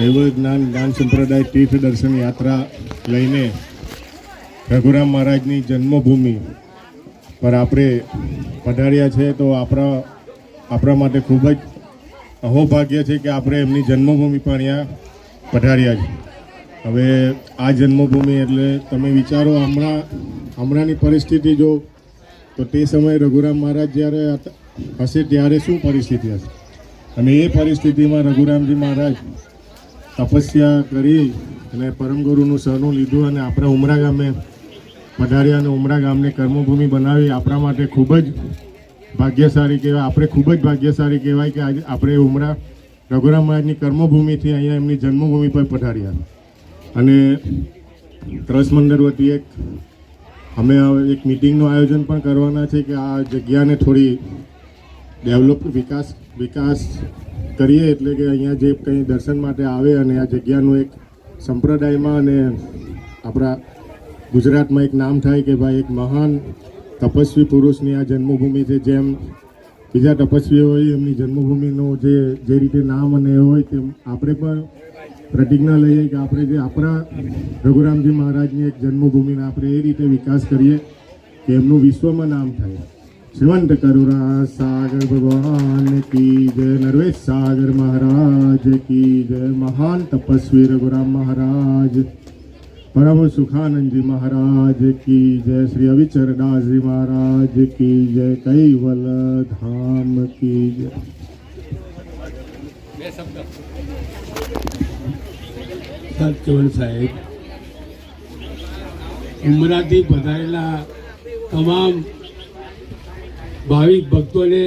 કૈવલ જ્ઞાન જ્ઞાન સંપ્રદાય તીર્થ દર્શન યાત્રા લઈને રઘુરામ મહારાજની જન્મભૂમિ પર આપણે પધાર્યા છે, તો આપણા આપણા માટે ખૂબ જ અહોભાગ્ય છે કે આપણે એમની જન્મભૂમિ પર અહીંયા પધાર્યા છે. હવે આ જન્મભૂમિ એટલે તમે વિચારો, હમણાં હમણાંની પરિસ્થિતિ જો તો તે સમયે રઘુરામ મહારાજ જ્યારે હશે ત્યારે શું પરિસ્થિતિ હશે? અને એ પરિસ્થિતિમાં રઘુરામજી મહારાજ તપસ્યા કરી અને પરમગુરુનું સરનું લીધું અને આપણા ઉમરા ગામે પધાર્યા અને ઉમરા ગામને કર્મભૂમિ બનાવી આપણા માટે ખૂબ જ ભાગ્યશાળી કહેવાય. આપણે ખૂબ જ ભાગ્યશાળી કહેવાય કે આજે આપણે ઉમરા રઘુરામ મહારાજની કર્મભૂમિથી અહીંયા એમની જન્મભૂમિ પર પધાર્યા. અને ટ્રસ્ટ મંડળ વતી એક અમે એક મિટિંગનું આયોજન પણ કરવાના છે કે આ જગ્યાને થોડી ડેવલપ વિકાસ વિકાસ કરીએ એટલે કે અહીંયા જે કંઈ દર્શન માટે આવે અને આ જગ્યાનું એક સંપ્રદાયમાં અને આપણા ગુજરાતમાં એક નામ થાય કે ભાઈ એક મહાન તપસ્વી પુરુષની આ જન્મભૂમિ છે, જેમ બીજા તપસ્વીઓ હોય, એમની જન્મભૂમિનું જે જે રીતે નામ અને એ હોય તેમ આપણે પણ પ્રતિજ્ઞા લઈએ કે આપણે જે આપણા રઘુરામજી મહારાજની એક જન્મભૂમિને આપણે એ રીતે વિકાસ કરીએ કે એમનું વિશ્વમાં નામ થાય. શ્રીમંત કરુણા સાગર ભગવાન કી જય નરવેશ સાગર મહારાજ કી જય મહાન તપસ્વી રઘુરામ મહારાજ પરમ સુખાનંદજી મહારાજ કી જય શ્રી અવિચરદાસજી મહારાજ કી જય કૈવલ ધામ કી જય સાહેબ ઉમરાથી પધારેલા તમામ ભાવિક ભક્તોને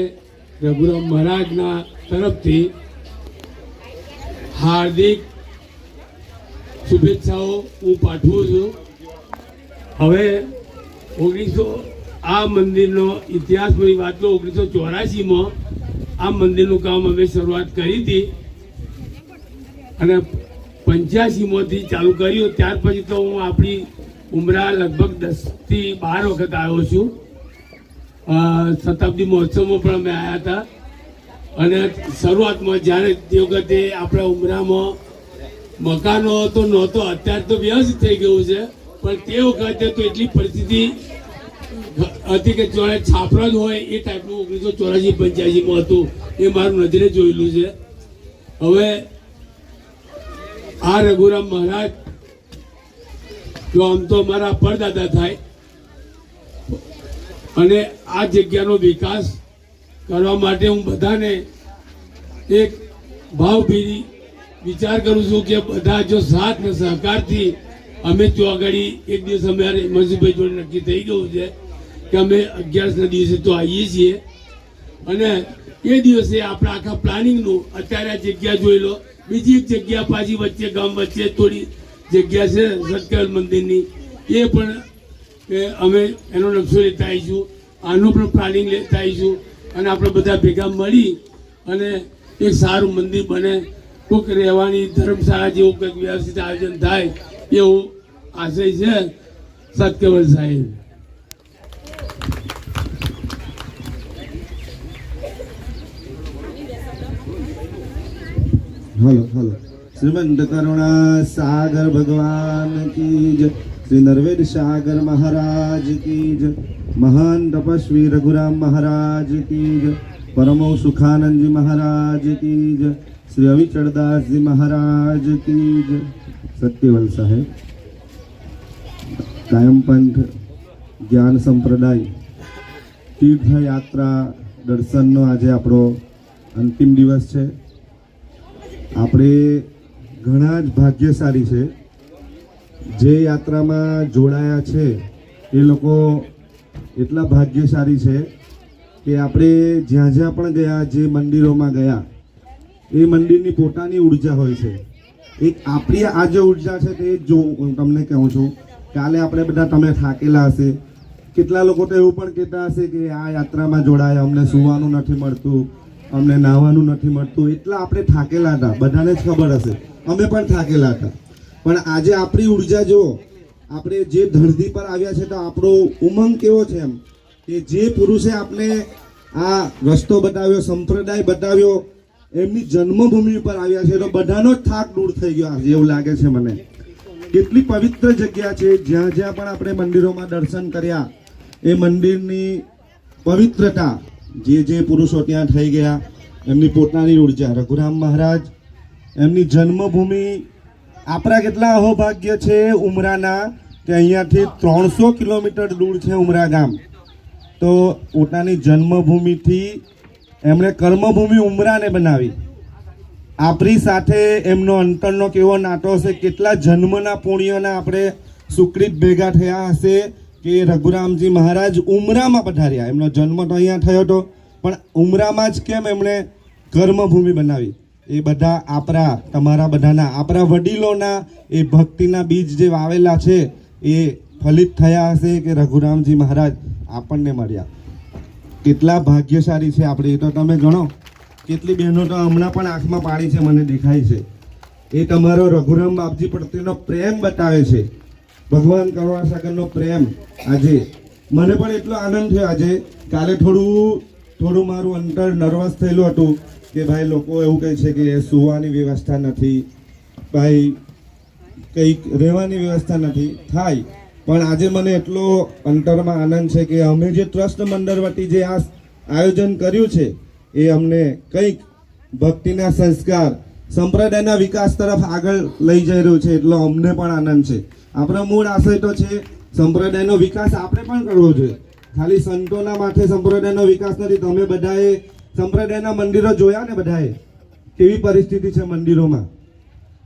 રઘુરામ મહારાજના તરફથી હાર્દિક શુભેચ્છાઓ હું પાઠવું છું. હવે ઓગણીસો, આ મંદિરનો ઇતિહાસની વાત તો ઓગણીસો ચોરાસીમાં આ મંદિરનું કામ અમે શરૂઆત કરી હતી અને પંચ્યાસીમાંથી ચાલુ કર્યું. ત્યાર પછી તો હું આપણી ઉમરા લગભગ દસથી બાર વખત આવ્યો છું. શતાબ્દી મહોત્સવમાં પણ અમે આવ્યા હતા. અને શરૂઆતમાં જ્યારે તે વખતે આપણા ઉમરામાં મકાનો તો નહોતો, અત્યારે તો વ્યવસ્થિત થઈ ગયું છે. પણ તે વખતે તો એટલી પરિસ્થિતિ હતી કે જોડે છાપરા જ હોય એ ટાઈપનું ઓગણીસો ચોરાસી પંચ્યાસીમાં હતું. એ મારું નજરે જોયેલું છે. હવે આ રઘુરામ મહારાજ, જો આમ તો અમારા પરદાદા થાય અને આ જગ્યાનો વિકાસ કરવા માટે હું બધાને એક ભાવભીરી વિચાર કરું છું કે બધા જો સાથ ને સહકારથી અમે તો આગળ એક દિવસ અમારે મનસુખભાઈ જોડે નક્કી થઈ ગયું છે કે અમે અગિયારસના દિવસે તો આવીએ છીએ. અને એ દિવસે આપણે આખા પ્લાનિંગનું અત્યારે આ જગ્યા જોઈ લો. બીજી એક જગ્યા પાછી વચ્ચે ગામ વચ્ચે થોડી જગ્યા છે સત્કાર મંદિરની. એ પણ એ અમે એનો નકશો લેતા આવીશું આનું પણ પ્લાનિંગ લેતા આવીશું અને આપણે બધા ભેગા મળી અને એક સારું મંદિર બને. કોઈક રહેવાની ધર્મશાળા જેવું કંઈક વ્યવસ્થિત આયોજન થાય એવું આશય છે સત્યવર સાહેબ. Hello hello. શ્રીમંત કરુણા સાગર ભગવાન કી જય. શ્રી નરવેદ સાગર મહારાજ કી જ મહાન તપસ્વી રઘુરામ મહારાજ કી જ પરમો સુખાનંદજી મહારાજ કી જ શ્રી અવિચળદાસજી મહારાજ કી જ સત્યવલ સાહેબ કાયમપંથ જ્ઞાન સંપ્રદાય તીર્થયાત્રા દર્શનનો આજે આપણો અંતિમ દિવસ છે. આપણે ઘણા જ ભાગ્યશાળી છે. જે યાત્રામાં જોડાયા છે, એ લોકો એટલા ભાગ્યશાળી છે કે આપણે જ્યાં જ્યાં પણ ગયા, જે મંદિરોમાં ગયા, એ મંદિરની પોતાની ઊર્જા હોય છે. એક આપણી આ જે ઊર્જા છે તે જો હું તમને કહું છું. કાલે આપણે બધા તમે થાકેલા હશે. કેટલા લોકો તો એવું પણ કહેતા હશે કે આ યાત્રામાં જોડાયા, અમને સુવાનું નથી મળતું, અમને નાહવાનું નથી મળતું. એટલા આપણે થાકેલા હતા. બધાને જ ખબર હશે. અમે પણ થાકેલા હતા. પણ આજે આપણી ઊર્જા જો, આપણે જે ધરતી પર આવ્યા છે તો આપણો ઉમંગ કેવો છે એમ? કે જે પુરુષે આપણે આ રસ્તો બતાવ્યો, સંપ્રદાય બતાવ્યો, એમની જન્મભૂમિ ઉપર આવ્યા છે, તો બધાનો જ થાક દૂર થઈ ગયો આજે એવું લાગે છે મને. કેટલી પવિત્ર જગ્યા છે, જ્યાં જ્યાં પણ આપણે મંદિરોમાં દર્શન કર્યા, એ મંદિરની પવિત્રતા, જે જે પુરુષો ત્યાં થઈ ગયા, એમની પોતાની ઊર્જા. રઘુરામ મહારાજ, એમની જન્મભૂમિ આપણા કેટલા અહોભાગ્ય છે ઉમરાના કે અહીંયાથી ત્રણસો કિલોમીટર દૂર છે ઉમરા ગામ. તો પોતાની જન્મભૂમિથી એમણે કર્મભૂમિ ઉમરાને બનાવી. આપણી સાથે એમનો અંતરનો કેવો નાતો હશે, કેટલા જન્મના પુણ્યના આપણે સુકૃત ભેગા થયા હશે કે રઘુરામજી મહારાજ ઉમરામાં પધાર્યા. એમનો જન્મ તો અહીંયા થયો હતો પણ ઉમરામાં જ કેમ એમણે કર્મભૂમિ બનાવી? એ બધા આપણા તમારા બધાના આપણા વડીલોના એ ભક્તિના બીજ જે વાવેલા છે, એ ફલિત થયા હશે કે રઘુરામજી મહારાજ આપણને મળ્યા. કેટલા ભાગ્યશાળી છે આપણે, એ તો તમે ગણો. કેટલી બહેનો તો હમણાં પણ આંખમાં પાણી છે, મને દેખાય છે. એ તમારો રઘુરામ બાપજી પ્રત્યેનો પ્રેમ બતાવે છે. ભગવાન કરવા સાગરનો પ્રેમ આજે. મને પણ એટલો આનંદ થયો આજે. કાલે થોડું થોડું મારું અંતર નર્વસ થયેલું હતું કે ભાઈ લોકો એવું કહે છે કે સુવાની વ્યવસ્થા નથી. ભાઈ, કંઈક રહેવાની વ્યવસ્થા નથી. થાય. પણ આજે મને એટલો અંતરમાં આનંદ છે કે અમે જે ટ્રસ્ટ મંડળ વતી જે આ આયોજન કર્યું છે, એ અમને કંઈક ભક્તિના સંસ્કાર, સંપ્રદાયના વિકાસ તરફ આગળ લઈ જઈ રહ્યું છે એટલો અમને પણ આનંદ છે. આપણો મૂળ આશય તો છે, સંપ્રદાયનો વિકાસ આપણે પણ કરવો જોઈએ. ખાલી સંતોના માથે સંપ્રદાયનો વિકાસ નથી, તમે બધાએ સંપ્રદાયના મંદિરો જોયા ને બધાએ? કેવી પરિસ્થિતિ છે મંદિરોમાં?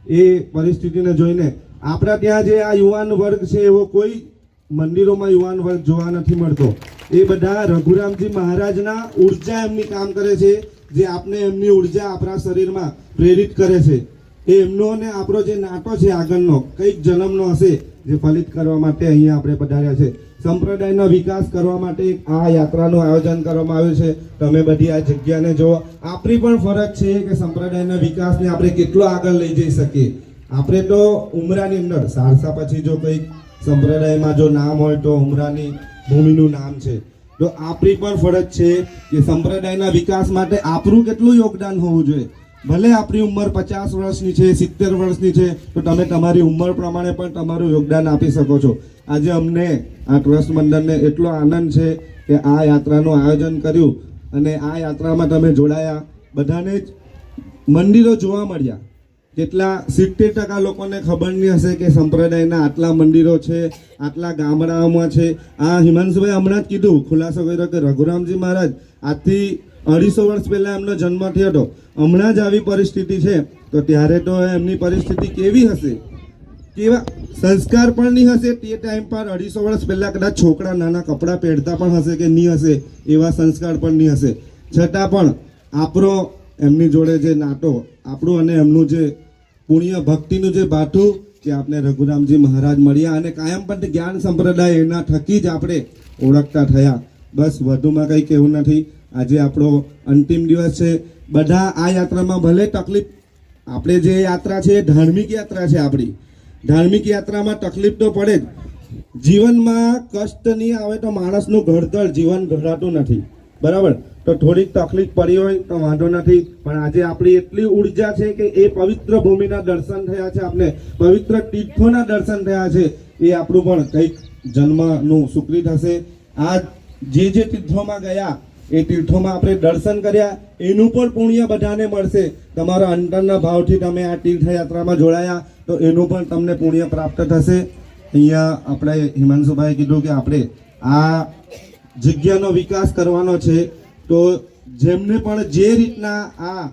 એ પરિસ્થિતિને જોઈને આપણા ત્યાં જે આ યુવાન વર્ગ છે, એવો કોઈ મંદિરોમાં યુવાન વર્ગ જોવા નથી મળતો. એ બધા રઘુરામજી મહારાજના ઊર્જા એમની કામ કરે છે, જે આપને એમની ઊર્જા આપણા શરીરમાં પ્રેરિત કરે છે. એ એમનો ને આપણો જે નાટો છે આગળનો, કંઈક જન્મનો હશે, જે ફલિત કરવા માટે અહીંયા આપણે પધાર્યા છે. સંપ્રદાયનો વિકાસ કરવા માટે આ યાત્રાનું આયોજન કરવામાં આવ્યું છે. તમે બધી આ જગ્યાને જુઓ. આપણી પણ ફરજ છે કે સંપ્રદાયના વિકાસને આપણે કેટલો આગળ લઈ જઈ શકીએ. આપણે તો ઉમરાની અંદર, સારસા પછી જો કંઈક સંપ્રદાયમાં જો નામ હોય તો ઉમરાની ભૂમિનું નામ છે. તો આપણી પણ ફરજ છે કે સંપ્રદાયના વિકાસ માટે આપણું કેટલું યોગદાન હોવું જોઈએ. ભલે આપણી ઉંમર પચાસ વર્ષની છે, સિત્તેર વર્ષની છે તો તમે તમારી ઉંમર પ્રમાણે પણ તમારું યોગદાન આપી શકો છો. આજે અમને આ ટ્રસ્ટ મંડળને એટલો આનંદ છે કે આ યાત્રાનું આયોજન કર્યું અને આ યાત્રામાં તમે જોડાયા. બધાને જ મંદિરો જોવા મળ્યા. કેટલા સિત્તેર ટકા લોકોને ખબર નહીં હશે કે સંપ્રદાયના આટલા મંદિરો છે, આટલા ગામડાઓમાં છે. આ હિમાંશુભાઈ હમણાં જ કીધું, ખુલાસો કર્યો કે રઘુરામજી મહારાજ, આજથી અઢીસો વર્ષ પહેલા એમનો જન્મ થયો હતો. હમણાં જ આવી પરિસ્થિતિ છે. તો ત્યારે તો એમની પરિસ્થિતિ કેવી હશે? કેવા સંસ્કાર પણ નહીં હશે. તે ટાઈમ પર અઢીસો વર્ષ પહેલા કદાચ છોકરા નાના કપડાં પહેરતા પણ હશે કે નહીં હશે, એવા સંસ્કાર પણ નહીં હશે. છતાં પણ આપણો એમની જોડે જે નાટો આપણું અને એમનું જે પુણ્ય ભક્તિનું જે ભાથું કે આપણે રઘુરામજી મહારાજ મળ્યા અને કાયમ પણ જ્ઞાન સંપ્રદાય એના થકી જ આપણે ઓળખતા થયા. બસ વધુમાં કંઈ કહેવું નથી. આજે આપણો અંતિમ દિવસ છે. બધા આ યાત્રામાં ભલે તકલીફ આપણે જે યાત્રા છે એ ધાર્મિક યાત્રા છે આપણી. ધાર્મિક યાત્રામાં તકલીફ તો પડે જ. જીવનમાં કષ્ટ નહીં આવે તો માણસનું ઘડતર જીવન ઘડાતું નથી. બરાબર? તો થોડીક તકલીફ પડી હોય તો વાંધો નથી. પણ આજે આપણી એટલી ઊર્જા છે કે એ પવિત્ર ભૂમિના દર્શન થયા છે આપણે પવિત્ર તીર્થોના દર્શન થયા છે. એ આપણું પણ કંઈક જન્મનું સુકૃત હશે આ જે જે તીર્થોમાં ગયા એ તીર્થોમાં આપણે દર્શન કર્યા. એનું પણ પુણ્ય બધાને મળશે. તમારા અંતરના ભાવથી તમે આ તીર્થયાત્રામાં જોડાયા, તો એનું પણ તમને પુણ્ય પ્રાપ્ત થશે. અહીંયા આપણે હિમાંશુભાઈ કીધું કે આપણે આ જગ્યાનો વિકાસ કરવાનો છે. તો જેમને પણ જે રીતના આ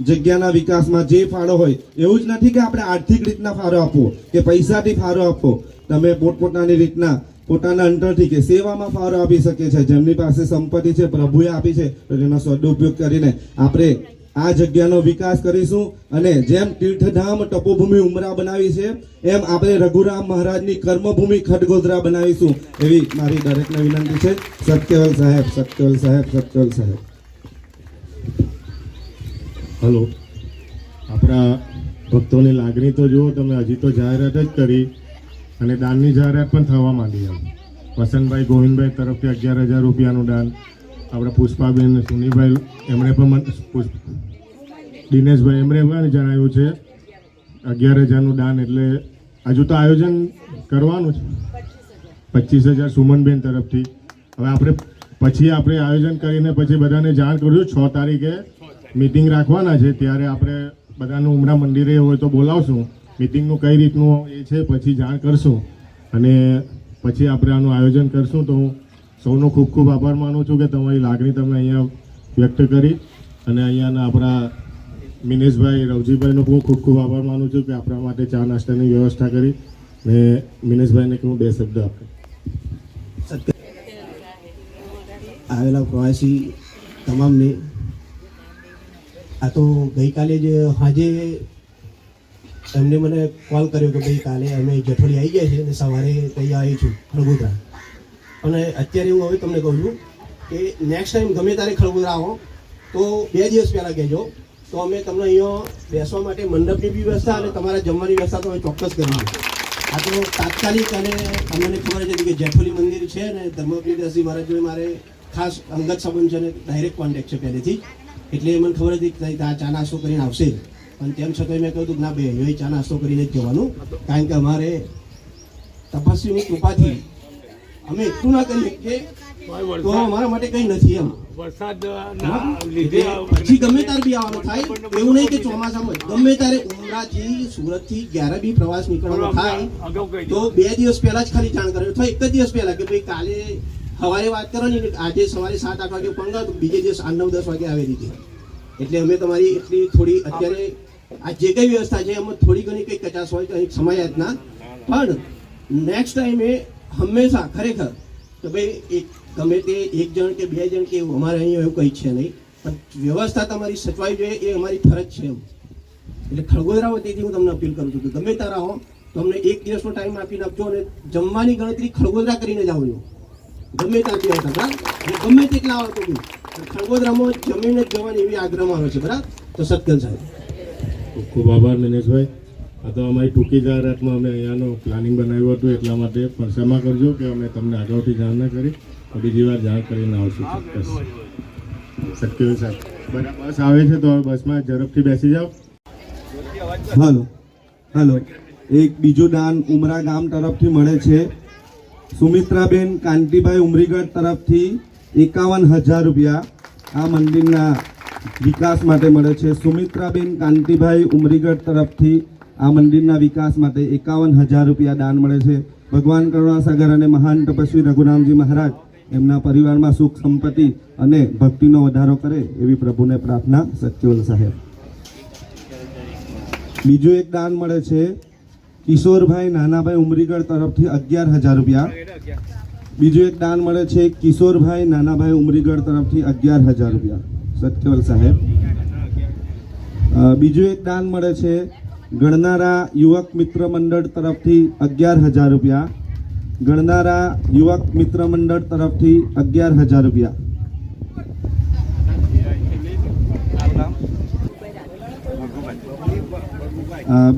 જગ્યાના વિકાસમાં જે ફાળો હોય, એવું જ નથી કે આપણે આર્થિક રીતના ફાળો આપવો, કે પૈસાથી ફાળો આપવો. તમે પોતપોતાની રીતના પોતાના અંતરથી કે સેવામાં ફાળો આપી શકે છે. જેમની પાસે સંપત્તિ છે, પ્રભુએ આપી છે, તો તેનો સદુપયોગ કરીને આપણે આ જગ્યાનો વિકાસ કરીશું અને જેમ તીર્થધામ તપોભૂમિ ઉમરા બનાવી છે, એમ આપણે રઘુરામ મહારાજની કર્મભૂમિ ખડગોદરા બનાવીશું. એવી મારી દરેકને વિનંતી છે. સત્યવલ સાહેબ સત્યવલ સાહેબ સત્યવલ સાહેબ. હલો. આપણા ભક્તોની લાગણી તો જુઓ, તમે હજી તો જાહેરાત જ કરી. અને દાનની જાહેરાત પણ થવા માંડી એમ. વસંતભાઈ ગોવિંદભાઈ તરફથી અગિયાર હજાર રૂપિયાનું દાન. આપણા પુષ્પાબેન સુનીભાઈ એમણે પણ દિનેશભાઈ, એમણે પણ જણાવ્યું છે, અગિયાર હજારનું દાન એટલે હજુ તો આયોજન કરવાનું છે. પચીસ હજાર સુમનબેન તરફથી. હવે આપણે પછી આપણે આયોજન કરીને પછી બધાને જાણ કરશું છ તારીખે મિટિંગ રાખવાના છે. ત્યારે આપણે બધાનું ઉમરા મંદિરે હોય તો બોલાવશું. મિટિંગનું કઈ રીતનું એ છે, પછી જાણ કરશું. અને પછી આપણે આનું આયોજન કરશું. તો હું સૌનો ખૂબ ખૂબ આભાર માનું છું કે તમારી લાગણી તમે અહીંયા વ્યક્ત કરી. અને અહીંયાના આપણા મિનેશભાઈ રવજીભાઈનો હું ખૂબ ખૂબ આભાર માનું છું કે આપણા માટે ચા નાસ્તાની વ્યવસ્થા કરી. ને મિનેશભાઈને હું બે શબ્દ આપે. આવેલા પ્રવાસી તમામને આ તો ગઈકાલે જ સાંજે એમને મને કોલ કર્યો કે ભાઈ કાલે અમે જઠોડી આવી ગયા છે અને સવારે ત્યાં આવી છું ખળગોદરા. અને અત્યારે હું હવે તમને કહું છું કે નેક્સ્ટ ટાઈમ ગમે તારે ખળગોદરા આવો, તો બે દિવસ પહેલાં કહેજો. તો અમે તમને અહીંયા બેસવા માટે મંડપની બી વ્યવસ્થા અને તમારા જમવાની વ્યવસ્થા તો અમે ચોક્કસ કરીશું આ તો તાત્કાલિક અને અમને ખબર છે કે જેઠોલી મંદિર છે ને ધર્મપ્રિયદાસજી મહારાજ જોડે મારે ખાસ અંગત સંબંધ છે અને ડાયરેક્ટ કોન્ટેક્ટ છે પહેલેથી. એટલે મને ખબર હતી કે આ ચા નાસ્તો કરીને આવશે. પણ તેમ છતાં મેં કહ્યું હતું ના બે એ ચા નાસ્તો કરીને જ જવાનું. કારણ કે અમારે તપસ્વીની કૃપાથી અમે એટલું ના કરીએ કે તો અમારા માટે કંઈ નથી એમ. પછી ગમે ત્યારે બી આવવાનું થાય. એવું નહીં કે ચોમાસામાં ગમે ત્યારે ઉમરાથી સુરતથી જ્યારે બી પ્રવાસ નીકળવાનો થાય તો બે દિવસ પહેલા જ ખાલી જાણ કરે અથવા એક જ દિવસ પહેલા કે ભાઈ કાલે સવારે વાત કરવાની ને આજે સવારે સાત આઠ વાગે પંગા બીજે દિવસ આઠ નવ દસ વાગે આવી રીતે. એટલે અમે તમારી એટલી થોડી અત્યારે આ જે કઈ વ્યવસ્થા છે, એમાં થોડી ઘણી કંઈ કચાશ હોય તો અહીં સમાયાતના પણ નેક્સ્ટ ટાઈમે હંમેશા ખરેખર કે ભાઈ, એક ગમે તે એક જણ કે બે જણ કે એવું, અમારે અહીંયા એવું કંઈ છે નહીં. પણ વ્યવસ્થા તમારી સચવાઈ જોઈએ, એ અમારી ફરજ છે એમ. એટલે ખળગોદરા વતીથી હું તમને અપીલ કરું છું કે ગમે તારા હો તો અમને એક દિવસનો ટાઈમ આપીને આપજો અને જમવાની ગણતરી ખળગોદરા કરીને જ આવજો ગમે ત્યાંથી આવતા બરાબર? ગમે તેટલા આવો તો બી ખળગોદરામાં જમીને જ જવાની એવી આગ્રહમાં આવે છે, બરાબર? તો સત્કન સાહેબ. ખૂબ આભાર દિનેશભાઈ આ તો અમારી ટૂંકી જાહેરાતમાં અમે અહીંયાનું પ્લાનિંગ બનાવ્યું હતું એટલા માટે પરસામાં કરજો કે અમે તમને અગાઉથી જાણ ના કરી. તો બીજી વાર જાણ કરીને આવશું ચોક્કસ સત્યવેલ સાહેબ બસ આવે છે તો બસમાં ઝડપથી બેસી જાઓ. હાલો. હાલો. એક બીજું દાન ઉમરા ગામ તરફથી મળે છે. સુમિત્રાબેન કાંતિભાઈ ઉમરીગઢ તરફથી એકાવન હજાર રૂપિયા આ મંદિરના વિકાસ માટે મળે છે. સુમિત્રાબેન કાંતિભાઈ ઉમરીગઢ તરફથી આ મંદિરના વિકાસ માટે એકાવન હજાર રૂપિયા દાન મળે છે. ભગવાન કરુણાસાગર અને મહાન તપસ્વી રઘુરામજી મહારાજ એમના પરિવારમાં સુખ સંપત્તિ અને ભક્તિનો વધારો કરે એવી પ્રભુને પ્રાર્થના સત્યવલ સાહેબ. બીજું એક દાન મળે છે. કિશોરભાઈ નાનાભાઈ ઉમરીગઢ તરફથી અગિયાર હજાર રૂપિયા. બીજું એક દાન મળે છે. કિશોરભાઈ નાનાભાઈ ઉમરીગઢ તરફથી અગિયાર હજાર રૂપિયા. સત્યવલ સાહેબ. બીજું એક દાન મળે છે. ગણનારા યુવક મિત્ર મંડળ તરફથી અગિયાર હજાર રૂપિયા. ગણનારા યુવક મિત્ર મંડળ તરફથી અગિયાર હજાર રૂપિયા.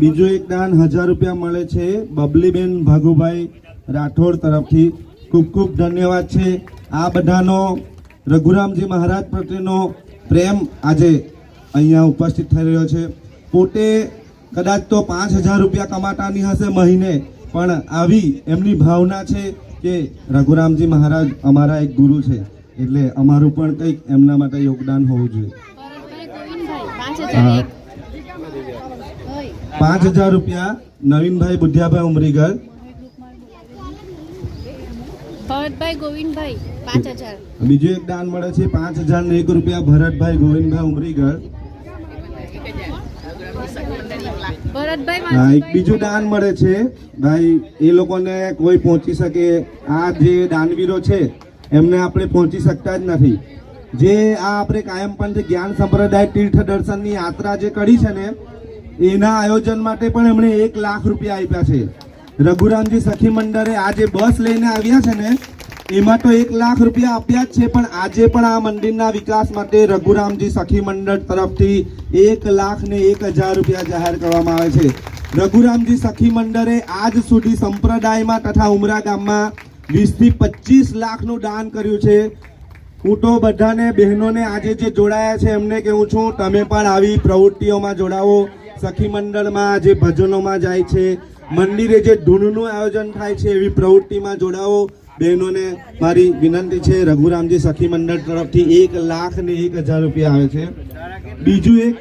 બીજું એક દાન હજાર રૂપિયા મળે છે. બબલીબેન ભાગુભાઈ રાઠોડ તરફથી. ખૂબ ખૂબ ધન્યવાદ છે. આ બધાનો રઘુરામજી મહારાજ પ્રત્યેનો પ્રેમ આજે અહીંયા ઉપસ્થિત થઈ રહ્યો છે. પોતે કદાચ તો પાંચ હજાર રૂપિયા કમાતાની હશે મહિને પણ આવી એમની ભાવના છે કે રઘુરામજી મહારાજ અમારા એક ગુરુ છે એટલે અમારું પણ કંઈક એમના માટે યોગદાન હોવું જોઈએ. પાંચ હજાર રૂપિયા નવીનભાઈ બુદ્ધિયાભાઈ ઉમરીગર ભરતભાઈ ગોવિંદભાઈ પાંચ હજાર. બીજું એક દાન મળે છે પાંચ હજાર ને એક રૂપિયા ભરતભાઈ ગોવિંદભાઈ ઉમરીગઢ. હા, એક બીજું દાન મળે છે. ભાઈ એ લોકોને કોઈ પહોંચી શકે આ જે દાનવીરો છે એમને આપણે પહોંચી શકતા જ નથી. જે આ આપણે કાયમ પંથ જ્ઞાન સંપ્રદાય તીર્થ દર્શનની યાત્રા જે કરી છે ને એના આયોજન માટે પણ એમણે એક લાખ રૂપિયા આપ્યા છે. રઘુરામજી સખી મંડળે આજે બસ લઈને આવ્યા છે ને, એમાં તો એક લાખ રૂપિયા આપ્યા જ છે, પણ આજે પણ આ મંદિરના વિકાસ માટે રઘુરામજી સખી મંડળ તરફથી એક લાખ ને એક હજાર રૂપિયા જાહેર કરવામાં આવે છે. રઘુરામજી સખી મંડળે આજ સુધી સંપ્રદાયમાં તથા ઉમરા ગામમાં વીસથી પચીસ લાખનું દાન કર્યું છે. હું તો બધાને બહેનોને આજે જે જોડાયા છે, એમને કહું છું, તમે પણ આવી પ્રવૃત્તિઓમાં જોડાવો સખી મંડળમાં જે ભજનોમાં જાય છે. મંદિરે જે ધૂનનું આયોજન થાય છે એવી પ્રવૃત્તિમાં જોડાવો. બહેનોને મારી વિનંતી છે, રઘુરામજી સખી મંડળ તરફથી એક લાખ ને એક હજાર રૂપિયા આવે છે. બીજું એક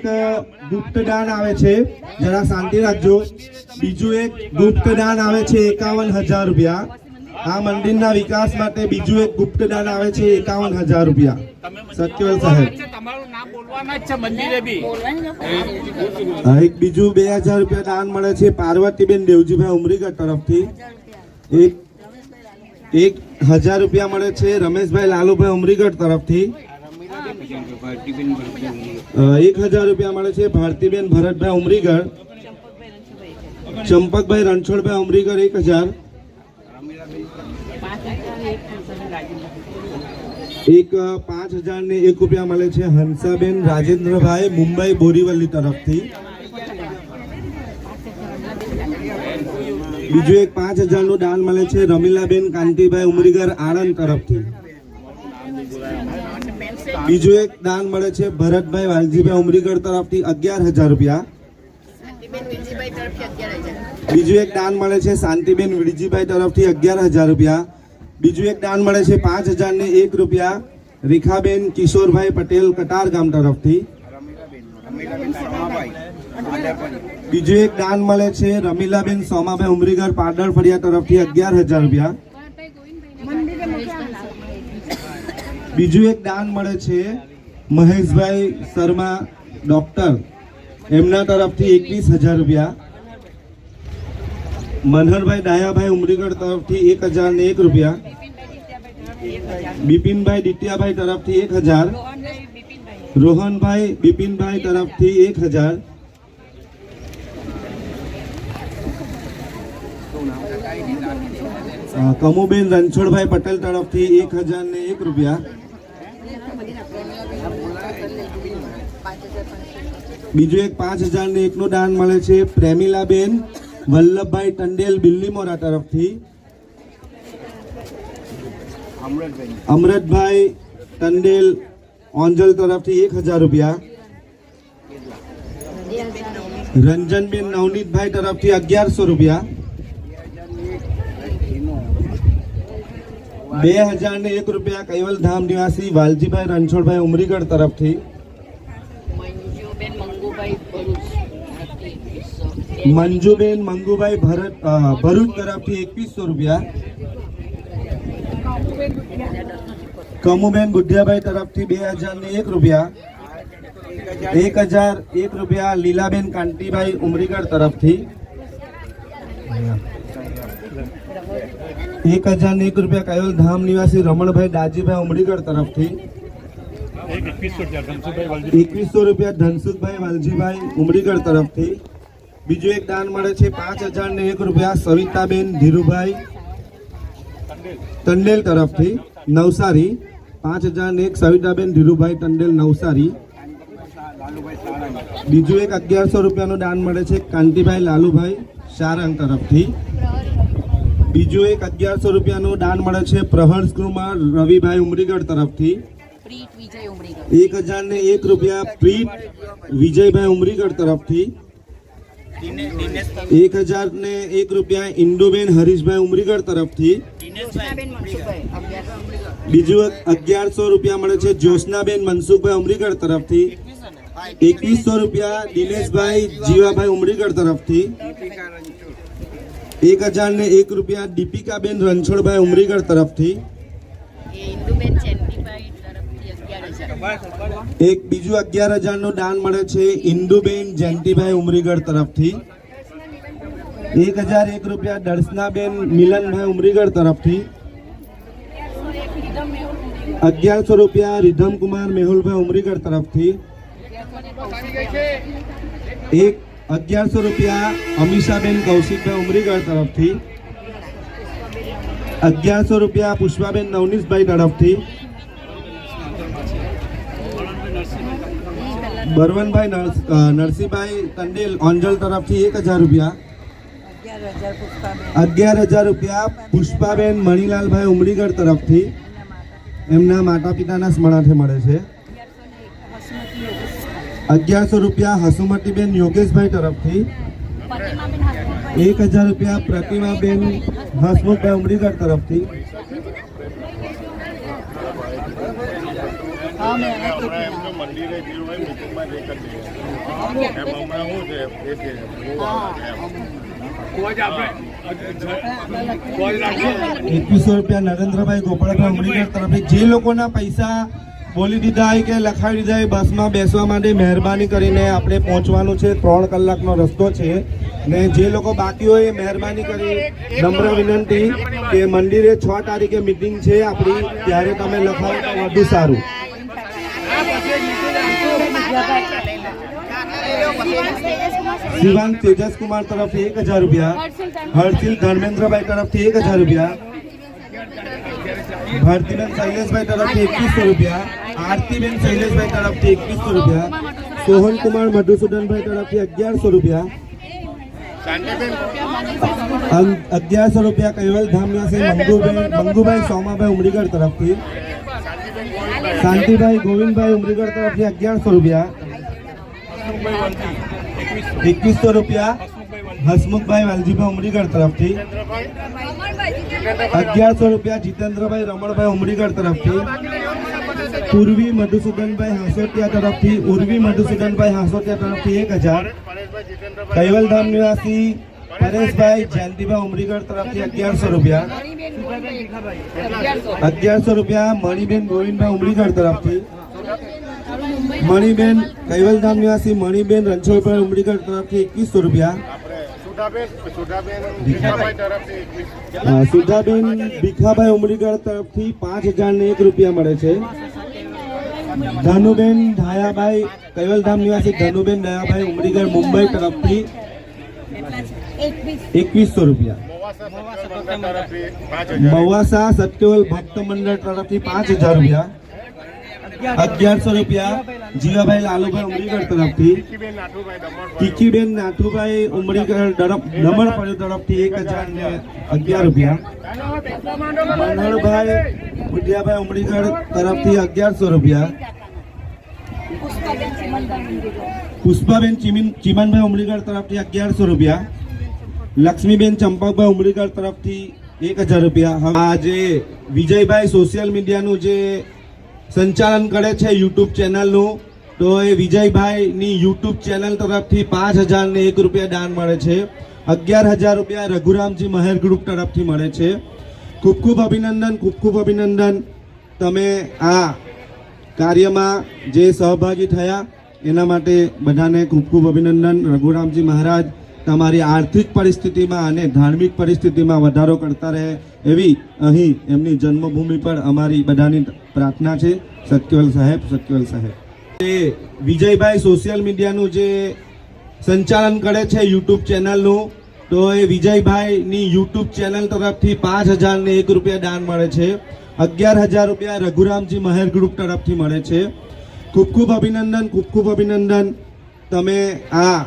ગુપ્તદાન આવે છે. જરા શાંતિ રાખજો. બીજું એક, ગુપ્તદાન આવે છે એકાવન હજાર રૂપિયા. આ મંદિરના વિકાસ માટે બીજું એક ગુપ્તદાન આવે છે, એકાવન હજાર રૂપિયા. સત્યવલ સાહેબ. એક બીજું બે હજાર રૂપિયા દાન મળે છે પાર્વતીબેન દેવજીભાઈ ઉમરીગઢ તરફથી. એક એક હજાર રૂપિયા મળે છે રમેશભાઈ લાલુભાઈ ઉમરીગઢ તરફથી. એક હજાર રૂપિયા મળે છે ભારતીબેન ભરતભાઈ ઉમરીગઢ. ચંપકભાઈ રણછોડભાઈ ઉમરીગઢ એક હજાર. એક પાંચ હજાર ને એક રૂપિયા મળે છે હંસાબેન રાજેન્દ્રભાઈ મુંબઈ બોરીવલી તરફથી. બીજું એક પાંચ હજારનું દાન મળે છે રમીલાબેન કાંતિભાઈ ઉમરીગર આણંદ તરફથી. બીજું એક દાન મળે છે ભરતભાઈ વાલજીભાઈ ઉમરીગઢ તરફથી અગિયાર હજાર રૂપિયા. બીજું એક દાન મળે છે શાંતિબેન વિરજીભાઈ તરફથી અગિયાર હજાર રૂપિયા. બીજું એક દાન મળે છે પાંચ હજાર ને એક રૂપિયા. રેખાબેન કિશોરભાઈ પટેલ કટાર ગામ તરફથી. બીજું એક દાન મળે છે રમીલાબેન સોમાભાઈ ઉમરીગર પાડળ ફળિયા તરફથી અગિયાર હજાર રૂપિયા. બીજું એક દાન મળે છે મહેશભાઈ શર્મા ડોક્ટર. એમના તરફથી એકવીસ હજાર રૂપિયા. મનહરભાઈ ડાયાભાઈ ઉમરીગઢ તરફથી એક હજાર ને એક રૂપિયા. બિપિનભાઈ દિત્યાભાઈ તરફથી એક હજાર. રોહનભાઈ બિપિનભાઈ તરફથી એક હજાર. કમુબેન રણછોડભાઈ પટેલ તરફથી એક હજાર ને એક રૂપિયા. બીજું એક પાંચ હજાર ને એકનું દાન મળે છે પ્રેમિલાબેન. વલ્લભભાઈ ટંડેલ બિલ્લીમોરા તરફથી. અમરતભાઈ ટંડેલ ઓંજલ તરફથી એક હજાર રૂપિયા. રંજનબેન નવનીતભાઈ તરફથી અગિયારસો રૂપિયા. બે હજાર ને એક રૂપિયા કૈવલધામ નિવાસી વાલજીભાઈ રણછોડભાઈ ઉમરીગઢ તરફથી મંજુબેન મંગુભાઈ ભરૂચ મંજુબેન મંગુભાઈ ભરત ભરૂચ તરફથી એકવીસો રૂપિયા. કમુબેન ગુડિયાભાઈ તરફથી બે હજાર ને એક રૂપિયા. એક હજાર એક રૂપિયા લીલાબેન કાંતિભાઈ ઉમરીગઢ તરફથી. એક હજાર ને એક રૂપિયા કયોલ ધામ નિવાસી રમણભાઈ દાજીભાઈ ઉમરીગઢ તરફથી. એકવીસો રૂપિયા ધનસુખભાઈ વાલજીભાઈ ઉમરીગઢ તરફથી. બીજું એક દાન મળે છે પાંચ હજાર ને એક રૂપિયા સવિતાબેન ધીરુભાઈ ટંડેલ તરફથી નવસારી પાંચ હજાર ને એક સવિતાબેન ધીરુભાઈ ટંડેલ નવસારી. બીજું એક અગિયારસો રૂપિયાનું દાન મળે છે કાંતિભાઈ લાલુભાઈ સારંગ તરફથી. બીજું એક અગિયારસો રૂપિયાનું દાન મળે છે પ્રહર્ષ કુમાર રવિભાઈ ઉમરીગઢ તરફથી. એક હજાર ને એક રૂપિયા પ્રીત વિજયભાઈ ઉમરીગઢ તરફથી. એક હજાર ને એક રૂપિયા ઇન્દુબેન હરીશભાઈ ઉમરીગઢ તરફથી. બેન મનસુખભાઈ અગિયાર બીજું અગિયારસો રૂપિયા મળે છે જ્યોત્સનાબેન મનસુખભાઈ ઉમરીગઢ તરફથી. એકવીસો રૂપિયા દિનેશભાઈ જીવાભાઈ ઉમરીગઢ તરફથી. એક હજાર ને એક રૂપિયા દીપિકાબેન રણછોડભાઈ ઉમરીગઢ તરફથી એ ઇન્દુબેન ચેન્ટીભાઈ તરફથી અગિયાર હજાર એક બીજું અગિયાર હજારનું દાન મળે છે ઇન્દુબેન જયંતિભાઈ ઉમરીગઢ તરફથી. એક હજાર એક રૂપિયા દર્શનાબેન મિલનભાઈ ઉમરીગઢ તરફથી. અગિયારસો રૂપિયા રિધમકુમાર મેહુલભાઈ ઉમરીગઢ તરફથી. એક અગિયારસો રૂપિયા અમીષાબેન કૌશિકભાઈ ઉમરીગઢ તરફથી. અગિયારસો રૂપિયા પુષ્પાબેન નવનીશભાઈ તરફથી. બરવનભાઈ નરસ- નરસિંહભાઈ તંડેલ ઓંજલ તરફથી એક હજાર રૂપિયા. અગિયાર હજાર રૂપિયા પુષ્પાબેન મણિલાલભાઈ ઉમરીગઢ તરફથી. એમના માતા પિતાના સ્મરણાર્થે મળે છે. અગિયારસો રૂપિયા હસુમતીબેન યોગેશભાઈ તરફથી. એક હજાર રૂપિયા પ્રતિમાબેન હસમુખભાઈ ઉમરીગઢ તરફથી. મંદિરે જે હોય મિટિંગમાં જે કરી એમ હમણાં શું છે એ છે તો જ આપણે તો જ રાખીએ એકવીસો રૂપિયા નરેન્દ્રભાઈ ગોપાળભાઈ ઉમરીગઢ તરફથી જે લોકોના પૈસા બોલી દીધા હોય કે લખાવી દીધા હોય બસમાં બેસવા માટે મહેરબાની કરીને આપણે પહોંચવાનું છે. ત્રણ કલાકનો રસ્તો છે ને જે લોકો બાકી હોય એ મહેરબાની કરી. નમ્ર વિનંતી કે મંદિરે છ તારીખે મિટિંગ છે આપણી. ત્યારે તમે લખાવો તો વધુ સારું. શિવાંગ તેજસ કુમાર તરફથી એક હજાર રૂપિયા હર્ષિલ ધર્મેન્દ્રભાઈ તરફથી એક હજાર રૂપિયા, ભારતીબેન શૈલેષભાઈ તરફથી એકવીસો રૂપિયા, આરતીબેન શૈલેષભાઈ તરફથી એકવીસો રૂપિયા, સોહનકુમાર મધુસૂદનભાઈ તરફથી અગિયારસો રૂપિયા અગિયારસો રૂપિયા કૈવલ ધામવાસી મંગુભાઈ મંગુભાઈ સોમાભાઈ ઉમરીગઢ તરફથી શાંતિભાઈ ગોવિંદભાઈ ઉમરીગઢ તરફથી અગિયારસો રૂપિયા. એકવીસો રૂપિયા હસમુખભાઈ વાલજીભાઈ ઉમરીગઢ તરફથી. અગિયારસો રૂપિયા જીતેન્દ્રભાઈ રમણભાઈ ઉમરીગઢ તરફથી. પૂર્વી મધુસૂદનભાઈ હાંસોટિયા તરફથી, ઉર્વી મધુસૂદનભાઈ હાંસોટિયા તરફથી એક હજાર. કૈવલધામ નિવાસી પરેશભાઈ જયંતિભાઈ ઉમરીગઢ તરફથી અગિયારસો રૂપિયા. અગિયારસો રૂપિયા મણિબેન ગોવિંદભાઈ ઉમરીગઢ તરફથી. મણિબેન કૈવલધામ નિવાસી મણિબેન રણછોડભાઈ ઉમરીગઢ તરફથી એકવીસો રૂપિયા. સુધાબેન ભીખાભાઈ ઉમરીગઢ તરફથી પાંચ હજાર ને એક રૂપિયા મળે છે. ધનુબેન ધાયાભાઈ કૈવલધામ નિવાસી ધનુબેન દયાભાઈ ઉમરીગઢ મુંબઈ તરફથી એકવીસો રૂપિયા. મવાસા સત્યવલ ભક્ત મંડળ તરફથી પાંચ હજાર રૂપિયા. અગિયારસો રૂપિયા જીવાભાઈ લાલુભાઈ ઉમરીગઢ તરફથી. બેન નાઠુભાઈ દમણ કીકીબેન નાથુભાઈ ઉમરીગઢ તરફ દમણપલ્લી તરફથી એક હજાર ને અગિયાર રૂપિયા. મનહરભાઈ બુઢિયાભાઈ ઉમરીગઢ તરફથી અગિયારસો રૂપિયા. પુષ્પાબેન ચીમીન ચીમનભાઈ ઉમરીગઢ તરફથી અગિયારસો રૂપિયા. લક્ષ્મીબેન ચંપકભાઈ ઉમરીગર તરફથી એક હજાર રૂપિયા. આ જે વિજયભાઈ સોશિયલ મીડિયાનું જે સંચાલન કરે છે યુટ્યુબ ચેનલનું તો એ વિજયભાઈની યુટ્યુબ ચેનલ તરફથી પાંચ હજારને એક રૂપિયા દાન મળે છે. અગિયાર હજાર રૂપિયા રઘુરામજી મહેર ગ્રુપ તરફથી મળે છે. ખૂબ ખૂબ અભિનંદન, ખૂબ ખૂબ અભિનંદન. તમે આ કાર્યમાં જે સહભાગી થયા, એના માટે બધાને ખૂબ ખૂબ અભિનંદન. રઘુરામજી મહારાજ તમારી આર્થિક પરિસ્થિતિમાં અને ધાર્મિક પરિસ્થિતિમાં વધારો કરતા રહે એવી અહીં એમની જન્મભૂમિ પર અમારી બધાની પ્રાર્થના છે. સત્યવલ સાહેબ સત્યવલ સાહેબ. એ વિજયભાઈ સોશિયલ મીડિયાનું જે સંચાલન કરે છે યુટ્યુબ ચેનલનું તો એ વિજયભાઈની યુટ્યુબ ચેનલ તરફથી પાંચ હજારને એક રૂપિયા દાન મળે છે. અગિયાર હજાર રૂપિયા રઘુરામજી મહેર ગ્રુપ તરફથી મળે છે. ખૂબ ખૂબ અભિનંદન, ખૂબ ખૂબ અભિનંદન. તમે આ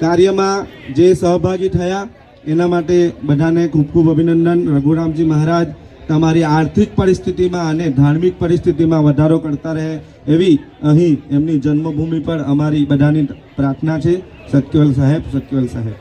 કાર્યમાં જે સહભાગી થયા, એના માટે બધાને ખૂબ ખૂબ અભિનંદન. રઘુરામજી મહારાજ તમારી આર્થિક પરિસ્થિતિમાં અને ધાર્મિક પરિસ્થિતિમાં વધારો કરતા રહે એવી અહીં એમની જન્મભૂમિ પર અમારી બધાની પ્રાર્થના છે. સત્યવલ સાહેબ સત્યવલ સાહેબ.